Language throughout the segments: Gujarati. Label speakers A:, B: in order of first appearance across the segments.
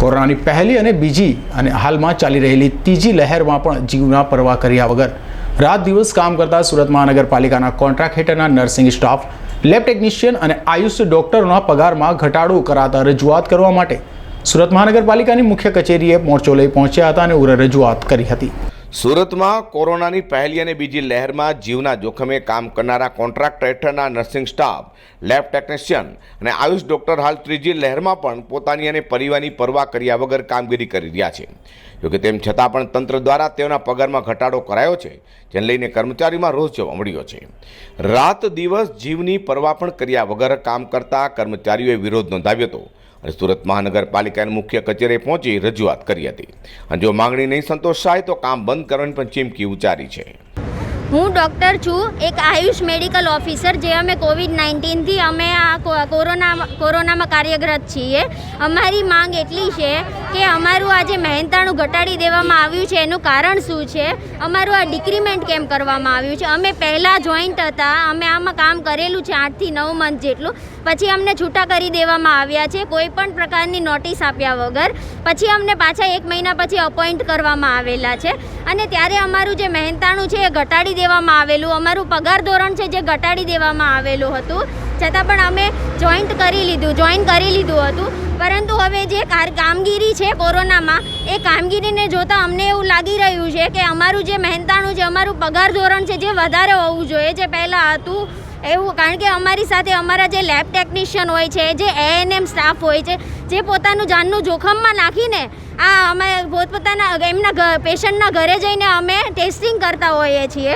A: કોરોનાની પહેલી અને બીજી અને હાલમાં ચાલી રહેલી ત્રીજી લહેરમાં પણ જીવના પરવા કર્યા વગર. રાત દિવસ કામ કરતા સુરત મહાનગરપાલિકાના કોન્ટ્રાક્ટ હેઠળના નર્સિંગ સ્ટાફ, લેબ ટેકનિશિયન અને આયુષ ડોક્ટરોના પગારમાં ઘટાડો કરાતા રજૂઆત કરવા માટે સુરત મહાનગરપાલિકાની મુખ્ય કચેરીએ મોરચો લઈ પહોંચ્યા હતા અને ઉગ્ર રજૂઆત કરી હતી.
B: સુરતમાં કોરોનાની પહેલી અને બીજી લહેરમાં જીવના જોખમે કામ કરનારા કોન્ટ્રાક્ટ હેઠળના નર્સિંગ સ્ટાફ, લેબ ટેકનિશિયન અને આયુષ ડોક્ટર હાલ ત્રીજી લહેરમાં પણ પોતાની અને પરિવારની પરવા કર્યા વગર કામગીરી કરી રહ્યા છે. જોકે તેમ છતાં પણ તંત્ર દ્વારા તેઓના પગારમાં ઘટાડો કરાયો છે, જેને લઈને કર્મચારીમાં રોષ જોવા મળ્યો છે. રાત દિવસ જીવની પરવા પણ કર્યા વગર કામ કરતા કર્મચારીઓએ વિરોધ નોંધાવ્યો હતો. અને સુરત મહાનગરપાલિકાની મુખ્ય કચેરીએ પહોંચી રજૂઆત કરી હતી. અને જો માંગણી નહીં સંતોષાય તો કામ બંધ કરવાની પણ ચીમકી ઉચ્ચારી છે.
C: હું ડૉક્ટર છું, એક આયુષ મેડિકલ ઓફિસર, જે અમે કોવિડ નાઇન્ટીનથી અમે આ કોરોના, કોરોનામાં કાર્યરત છીએ. અમારી માંગ એટલી છે કે અમારું આ જે મહેનતાણું ઘટાડી દેવામાં આવ્યું છે. એનું કારણ શું છે? અમારું આ ડિક્રીમેન્ટ કેમ કરવામાં આવ્યું છે? અમે પહેલાં જોઈન્ટ હતા, અમે આમાં કામ કરેલું છે આઠથી નવ મંથ જેટલું. પછી અમને છૂટા કરી દેવામાં આવ્યા છે, કોઈ પણ પ્રકારની નોટિસ આપ્યા વગર. પછી અમને પાછા એક મહિના પછી અપોઇન્ટ કરવામાં આવેલા છે. અને ત્યારે અમારું જે મહેનતાણું છે એ ઘટાડી દેવામાં આવેલું. અમારું પગાર ધોરણ છે જે ઘટાડી દેવામાં આવેલું હતું. છતાં પણ અમે જોઈન્ટ કરી લીધું જોઈન કરી લીધું હતું. પરંતુ હવે જે કામગીરી છે કોરોનામાં, એ કામગીરીને જોતાં અમને એવું લાગી રહ્યું છે કે અમારું જે મહેનતાણું છે, અમારું પગાર ધોરણ છે જે વધારે હોવું જોઈએ, જે પહેલાં હતું એવું, કારણ કે અમારી સાથે અમારા જે લેબ ટેકનિશિયન હોય છે, જે એએનએમ સ્ટાફ હોય છે, જે પોતાનું જાનનું જોખમમાં નાખીને આ અમે પોતપોતાના એમના પેશન્ટના ઘરે જઈને અમે ટેસ્ટિંગ કરતા હોઈએ છીએ.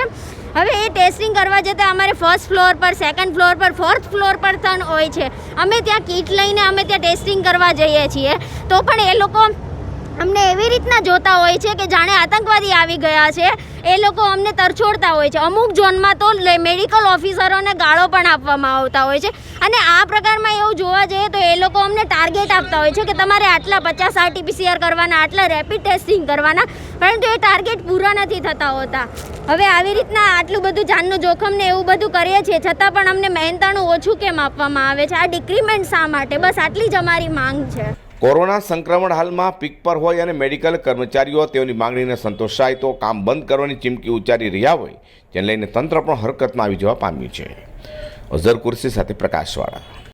C: હવે એ ટેસ્ટિંગ કરવા જતાં અમારે ફર્સ્ટ ફ્લોર પર સેકન્ડ ફ્લોર પર ફોર્થ ફ્લોર પર પણ હોય છે. અમે ત્યાં કીટ લઈને અમે ત્યાં ટેસ્ટિંગ કરવા જઈએ છીએ. તો પણ એ લોકો અમને એવી રીતના જોતા હોય છે કે જાણે આતંકવાદી આવી ગયા છે. એ લોકો અમને તરછોડતા હોય છે. અમુક ઝોનમાં તો મેડિકલ ઓફિસરોને ગાળો પણ આપવામાં આવતા હોય છે. અને આ પ્રકારમાં એવું જોવા જઈએ તો એ લોકો અમને ટાર્ગેટ આપતા હોય છે કે તમારે આટલા પચાસ આરટીપીસીઆર કરવાના, આટલા રેપિડ ટેસ્ટિંગ કરવાના. પરંતુ એ ટાર્ગેટ પૂરા નથી થતા હોતા. હવે આવી રીતના આટલું બધું જાનનું જોખમ ને એવું બધું કરીએ છીએ, છતાં પણ અમને મહેનતાણું ઓછું કેમ આપવામાં આવે છે? આ ડિક્રીમેન્ટ શા માટે? બસ આટલી જ અમારી માંગ છે.
B: કોરોના સંક્રમણ હાલમાં પીક પર હોય અને મેડિકલ કર્મચારીઓ તેઓની માંગણીને સંતોષાય તો કામ બંધ કરવાની ચીમકી ઉચ્ચારી રહ્યા હોય, જેને લઈને તંત્ર પણ હરકતમાં આવી જવા પામ્યું છે. અઝર કુર્સી સાથે પ્રકાશવાળા.